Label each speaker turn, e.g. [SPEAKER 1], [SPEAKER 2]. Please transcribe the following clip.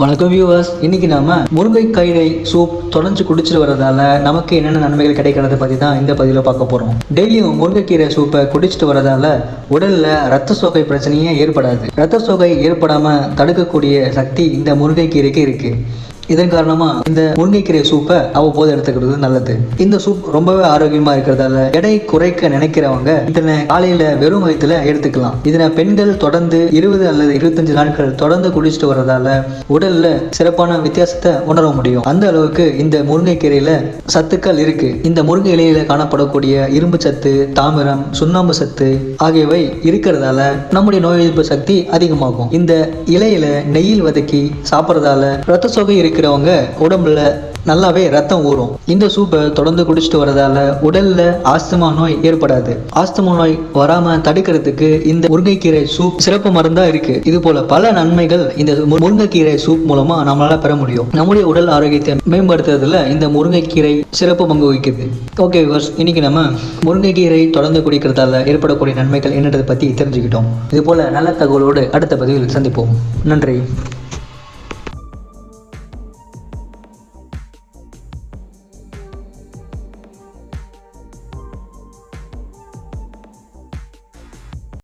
[SPEAKER 1] வணக்கம் வியூவர்ஸ் இன்னைக்கு நாம முருங்கைக்கீரை சூப் தொடர்ந்து குடிச்சிட்டு வரதால நமக்கு என்னென்ன நன்மைகள் கிடைக்கிறத பத்தி தான் இந்த பதிவில் பார்க்க போறோம். டெய்லியும் முருங்கைக்கீரை சூப்பை குடிச்சிட்டு வரதால உடல்ல ரத்த சோகை பிரச்சனையே ஏற்படாது. ரத்த சோகை ஏற்படாம தடுக்கக்கூடிய சக்தி இந்த முருங்கைக்கீரைக்கு இருக்கு. இதன் காரணமா இந்த முருங்கைக்கீரை சூப்பை அவ்வப்போது எடுத்துக்கிறது நல்லது. இந்த சூப் ரொம்பவே ஆரோக்கியமா இருக்கிறதால எடை குறைக்க நினைக்கிறவங்க இதனை காலையில வெறும் வயிற்றுல எடுத்துக்கலாம். இதனை பெண்கள் தொடர்ந்து இருபது அல்லது இருபத்தஞ்சு நாட்கள் தொடர்ந்து குடிச்சிட்டு வர்றதால உடல்ல சிறப்பான வித்தியாசத்தை உணர முடியும். அந்த அளவுக்கு இந்த முருங்கைக்கீரையில சத்துக்கள் இருக்கு. இந்த முருங்கை இலையில காணப்படக்கூடிய இரும்பு சத்து தாமிரம் சுண்ணாம்பு சத்து ஆகியவை இருக்கிறதால நம்முடைய நோய் எதிர்ப்பு சக்தி அதிகமாகும். இந்த இலையில நெய்யில் வதக்கி சாப்பிட்றதால ரத்த சோகை இருக்கிறவங்க உடம்புல நல்லாவே ரத்தம் ஊறும். இந்த சூப்பை தொடர்ந்து குடிச்சிட்டு வரதால உடல்ல ஆஸ்துமா நோய் ஏற்படாது. ஆஸ்துமா நோய் வராம தடுக்கிறதுக்கு இந்த முருங்கைக்கீரை சூப் சிறப்பு மருந்தா இருக்கு. இது போல பல நன்மைகள் இந்த முருங்கைக்கீரை சூப் மூலமா நம்மளால பெற முடியும். நம்முடைய உடல் ஆரோக்கியத்தை மேம்படுத்துறதுல இந்த முருங்கைக்கீரை சிறப்பு பங்கு வகிக்குது. ஓகே விவர்ஸ் இன்னைக்கு நம்ம முருங்கைக்கீரை தொடர்ந்து குடிக்கிறதால ஏற்படக்கூடிய நன்மைகள் என்னன்றதை பத்தி தெரிஞ்சுக்கிட்டோம். இது போல நல்ல தகவலோடு அடுத்த பதிவில் சந்திப்போம். நன்றி.